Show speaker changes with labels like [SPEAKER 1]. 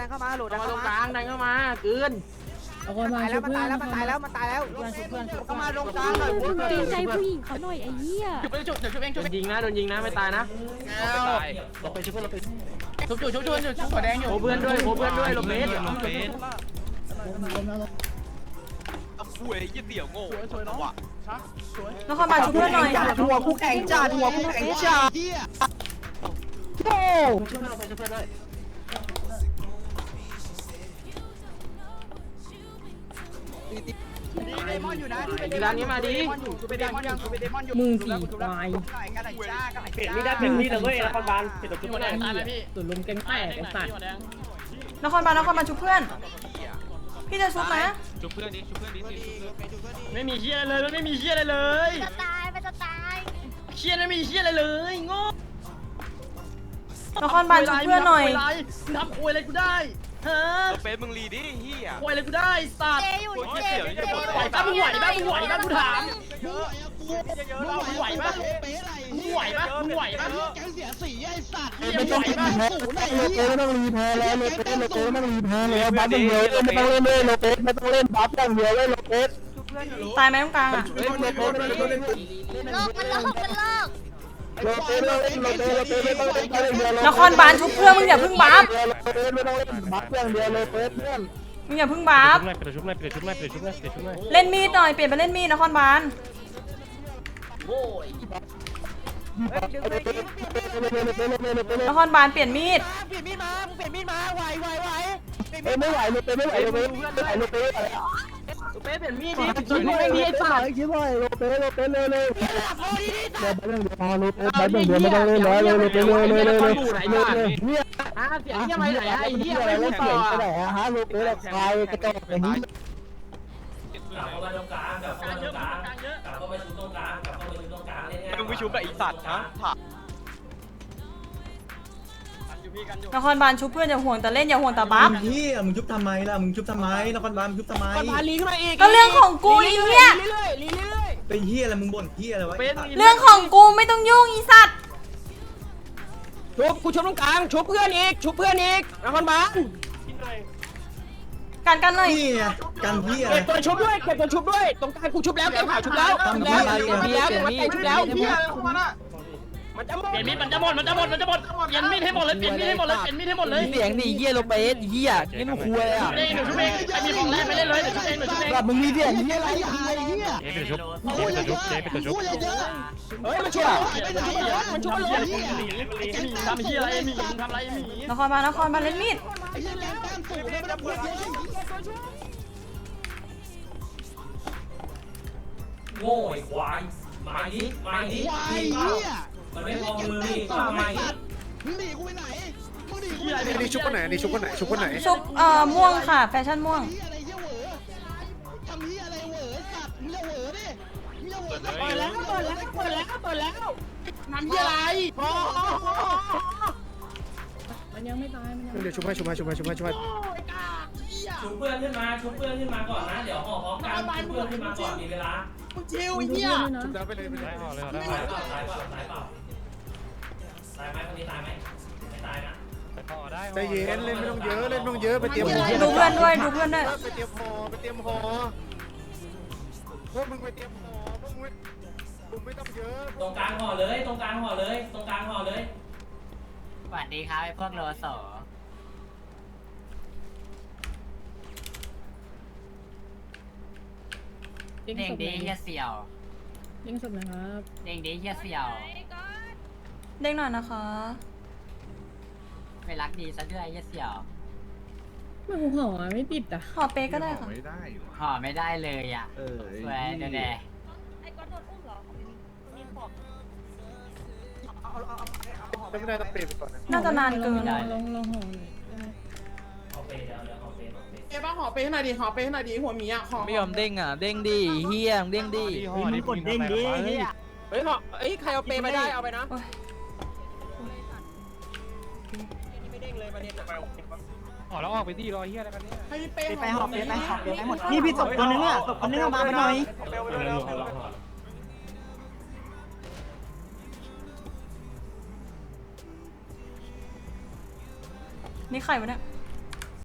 [SPEAKER 1] ดันเข้ามาโหลดดัน
[SPEAKER 2] มาต
[SPEAKER 1] เข้า
[SPEAKER 2] รง
[SPEAKER 1] มาก
[SPEAKER 2] ลางดันเข้ามาเกิน
[SPEAKER 3] เอาคนมา
[SPEAKER 1] ตายแล้วมันตายแล้วมันตายแล้ว
[SPEAKER 3] ว
[SPEAKER 1] มันตายแล้ว
[SPEAKER 3] เพื่อนเพื่อน
[SPEAKER 1] เข้ามาตรงกลางหน่อย
[SPEAKER 4] เกรงใจผู้หญิงเขาหน่อยไอ้เหี้ย
[SPEAKER 2] จุบไปจุบเดี๋ยวจุบเองจุบยิงนะโดนยิงนะไม่ตายนะ
[SPEAKER 5] เราไปช่วยเพื่อนเราไป
[SPEAKER 2] จุบจุบจุบจุบจุบจุบหัวแดงอยู่โเพื่อนด้วยโเพื่อนด้วยลมเบส
[SPEAKER 5] คุยยี่เดี่ยวโง่ว่ะ
[SPEAKER 6] นครบาลช่วยเพื่อนหน่อย
[SPEAKER 1] จ่าหัวกูแข็งจ่าหัวกูแข็งจ่า
[SPEAKER 5] ช่วยเราไปช่วยเพื่อ
[SPEAKER 1] เดมอนอยู่นะที่เป็น
[SPEAKER 2] ร้านนี้มาดิ
[SPEAKER 1] กูเป็นเดมอนยังกูเป็นเดมอนอยู่
[SPEAKER 3] มึงสี่ควาย
[SPEAKER 1] กันไหนจ้ากันไหน
[SPEAKER 5] เปลี่ยน
[SPEAKER 1] จ้า
[SPEAKER 5] มีดได้เปลี่ยนมีดเลยนครบาลเปลี่ยนตัวจุด
[SPEAKER 2] หัวแดงตายไหมพี่
[SPEAKER 3] ส่วนลุมแกงแตกไอ้สัตว์
[SPEAKER 6] นครบาลนครบาลช่วยเพื่อน พี่จะชุบนะ
[SPEAKER 5] จุดเพื่อนดิจุดเพื่อนดิ
[SPEAKER 2] ไม่มีเชี่ยเลยมันไม่มีเชี่ยอะไรเลย
[SPEAKER 4] จะตายมันจะตาย
[SPEAKER 2] เชี่ยไม่มีเชี่ยอะไรเลยโง่
[SPEAKER 6] นครบาลช่วยเพื่อนหน่อย
[SPEAKER 2] มึงทำควยอะไรกูได้ ฮะ
[SPEAKER 5] เฟซมึงรีดิเฮีย
[SPEAKER 2] ควยอะไรกูได้สัตว์
[SPEAKER 4] เจอยู่เจอยู่เจอยู่
[SPEAKER 2] ไหวป่ะมึงไหวป่ะมึงไหวป่ะกูถามมึงไหวป่ะมึงไหวป่ะมึงไหวป่ะ
[SPEAKER 7] ไม่ต้องรีแพ้ไม่ต้องรีแพ้แล้วโลเปสโลเปสไม่ต้องรีแพ้แล้วบัฟอย่างเดียวไม่ต้องเล่นเลยโลเปสไม่ต้องเล่นบัฟอย่างเดียวเลยโลเปส
[SPEAKER 6] ตายไหมตรงกลางอะ
[SPEAKER 7] ลเปสไม่ต้องเล่น
[SPEAKER 4] โลกมันโลกมันโลก
[SPEAKER 7] นโลเปสโลเปสไม่ต้องเล่นบัฟอย่างเดียวน
[SPEAKER 6] ครบาลชุบเพื่อนมึงอย่าเพิ่งบัฟ
[SPEAKER 7] โลเปสไม่ต้องเล่นบัฟอย่างเดียวโลเปสเพื่อน
[SPEAKER 6] มึงอย่าเพิ่งบัฟ
[SPEAKER 5] เปลี่ยนชุบหน่อยเปลี่ยนชุบหน่อยเปลี่ยนชุบหน่อยเปลี่ยนชุบหน่อย
[SPEAKER 6] เล่นมีดหน่อยเปลี่ยนไปเล่นมีดนครบาล
[SPEAKER 1] ดึงไปดิ
[SPEAKER 6] นครบาลเปลี่ยนมีด
[SPEAKER 1] เปลี่ยนมีดมามึงเปลี่ยนมีดมาไหวไหวไหว
[SPEAKER 7] ไม่ไหวโลเปสไม่ไหวโลเปสไม่ไหวโลเปสอะไร
[SPEAKER 2] เป๊ะเปลี่ยนมีดดิ
[SPEAKER 7] คิดว่าไอ้นี่ไอ้สัตว์คิดว่าโลเปสโลเปสเร็วเร็วเดี๋ยวบัฟอย่างเดียวพอโลเปสบัฟอย่างเดียวไม่ต้องเล่นแล้วเลยโลเปสเร็วเร็วเร็วเร็วเนี่ย
[SPEAKER 2] อะเสียงเหี้ยไม่ไหนไอ้เหี้ย
[SPEAKER 7] อะไร
[SPEAKER 2] ไม่
[SPEAKER 7] แล้ว
[SPEAKER 2] ต่
[SPEAKER 7] เสียง
[SPEAKER 2] อ
[SPEAKER 7] ไปไหนอะฮะลูกเอ้ยควายกระจอกอย่างนี้
[SPEAKER 8] กลับเข้ามาตรงกลางกลับเข้ามาตรงกลางกลับเข้ามาชุดตรงกลางกลับเข้ามาชุดตรงกลางเล่นง่าย
[SPEAKER 5] มึงไปชุบกับอีสัตว์นะผ่า น
[SPEAKER 6] นครบาลชุบเพื่อนอย่าห่วงแต่เล่นอย่าห่วงแต่บัฟ
[SPEAKER 7] เฮียมึงชุบทำไมล่ะมึงชุบทำไมนครบาลมึงชุบทำไม
[SPEAKER 1] ก่อนพาลีขึ้นมาอีก
[SPEAKER 6] ก็เรื่องของกูไอ้เหี้ย
[SPEAKER 1] เรื่อยๆเรื่อย
[SPEAKER 7] เป็นเฮียอะไรมึงบ่นเฮียอะไรวะ
[SPEAKER 2] เป๊ะ
[SPEAKER 6] เรื่องของกูไม่ต้องยุ่งอีสัตว์
[SPEAKER 1] ๆชุบกูชุบตรงกลางชุบเพื่อนอีกชุบเพื่อนอีกนครบาล
[SPEAKER 6] กันกันหน่อย
[SPEAKER 7] นี่ไงกันเฮียอะไร
[SPEAKER 1] เก็บตัวชุบด้วยเก็บตัวชุบด้วยตรงกลางกูชุบแล้วเก็บผ่าชุบแล้วชุบแล้วชุบแล้วชุบแล้วชุบแล้ว มันจะหมด
[SPEAKER 2] เปลี่ยนมีดมันจะหมดมันจะหมดมันจะหมดเปลี่ยนมีดให้หมดเลยเปลี่ยนมีดให้หมดเลยเปลี่ยนมีดให้หมดเลย
[SPEAKER 1] เสียงดิเฮียโลเปสเฮียนี่มันคุยอะ
[SPEAKER 2] เองหนูชุบเองใครมีของแรกไปเล่นเลยหนูชุบเองหนูชุบเอง
[SPEAKER 7] แบบมึงมีเสียงเฮียอะไรเฮีย
[SPEAKER 5] เจ๊เป็นชุบเจ๊เป็นชุบเจ๊เป็นชุบ
[SPEAKER 1] เฮ้ยมันชุบมันชุบมันลง
[SPEAKER 2] ทำเหี้ยอะไรหมีทำอะไรหมี
[SPEAKER 6] นครบาลนครบาลเล่นมีด
[SPEAKER 8] โง่ไอ้ควายไม้นี้ไม้นี้ มันไม่พอมือนี่ข้าไม้นี้
[SPEAKER 2] นี่ชุบคนไหนนี่ชุบคนไหนชุบคนไหน
[SPEAKER 6] ชุบเอ่อม่วงค่ะแฟชั่นม่วง
[SPEAKER 1] เปิดแล้วเปิดแล้วเปิดแล้วเปิดแล้วทำเหี้ยอะไรพอ
[SPEAKER 3] มันยังไม่ตายมันยัง
[SPEAKER 2] เดี๋ยวชุบให้ชุบให้ชุบให้ชุบให้ชุบให้
[SPEAKER 8] ชุบเพื่อนขึ้นมาชุบเพื่อนขึ้นมาก่อนนะเดี๋ยวห่อพร้อมกันชุบเพื่อนขึ้นมาก่อนมีเวลา
[SPEAKER 1] มึงชิว
[SPEAKER 3] มัน
[SPEAKER 1] ไอ้
[SPEAKER 3] ดู
[SPEAKER 1] เหี้ย
[SPEAKER 3] เพื่อนด้วยนะ
[SPEAKER 2] ไปเลยไปเลย
[SPEAKER 5] ได้ห่อเลยได้
[SPEAKER 8] ตายเปล่าตายเปล่าตายเปล่าตายไหมคนนี้ตายไหมไม่ตายนะ
[SPEAKER 5] ห่อได้
[SPEAKER 2] ใจเย็นเล่นไม่ต้องเยอะเล่นไม่ต้องเยอะไปเตรียมห่อ
[SPEAKER 6] ดูเพื่อนด้วยดูเพื่อนด้วย
[SPEAKER 2] ไปเตรียมห่อไปเตรียมห่อพวกมึงไปเตรียมห่อพวกมึงมึงไม่ต้องเยอะ
[SPEAKER 8] ตรงกลางห่อเลย ตรงกลางห่อเลย ตรงกลางห่อเลย
[SPEAKER 1] สวัสดีครับไอ้พวกโลโซ
[SPEAKER 3] เด้ง
[SPEAKER 1] เด้ง
[SPEAKER 3] ศพ
[SPEAKER 1] ดี
[SPEAKER 3] เลย
[SPEAKER 1] เฮียเสี่ยว
[SPEAKER 3] เด้งศพเลยครับ
[SPEAKER 1] เด้งดีเฮียเสี่ยว
[SPEAKER 6] เด้งหน่อยนะคะ
[SPEAKER 1] ไม่รักดีซะด้วยเฮียเสี่ยว
[SPEAKER 3] ไม่กูห่อไม่ติดอะ
[SPEAKER 6] ขอเปย์ก็ได้ค่ะ
[SPEAKER 1] ห่อไม่ได้เลยอะ
[SPEAKER 7] เออ
[SPEAKER 1] สวยเดี๋ยวเดี๋ยว
[SPEAKER 4] ไอ้ก้อนโดนอุ้มเหรอมีปอบ
[SPEAKER 2] ไม่ได้ต้องเปลี่ยนไปก่อนนะ
[SPEAKER 6] น่าจะนานเกิน
[SPEAKER 3] ลองลองลองห่อหน่อยได้ไหม
[SPEAKER 8] เอาไปเดี๋ยว เดี๋ยวเอาไปเอาไป
[SPEAKER 9] เอ้บ้าหอไปให้หน่อยดิหอไปให้หน่อยดิหัวหมีอะหอ
[SPEAKER 1] ไม่ยอมเด้งอะ เด้งดีเฮียเด้งดี
[SPEAKER 5] ห่อนี่กดเด้งดิ
[SPEAKER 9] เฮ้ยหอเอ้ยใครเอาเปมาได้เอาไปนะ
[SPEAKER 6] โอ้ย
[SPEAKER 9] ไม่เด้งเลยประเด็นอะ
[SPEAKER 5] ห่อแล้วออกไปดิรอเฮียอะไรกันเนี่ย
[SPEAKER 9] ให้เป
[SPEAKER 1] ไปหอไปไปหอไปหมดนี่พี่ศพคนนึงอะศพคนนึงเอามาไปหน่อย
[SPEAKER 6] นี่ใครวะเนี่ย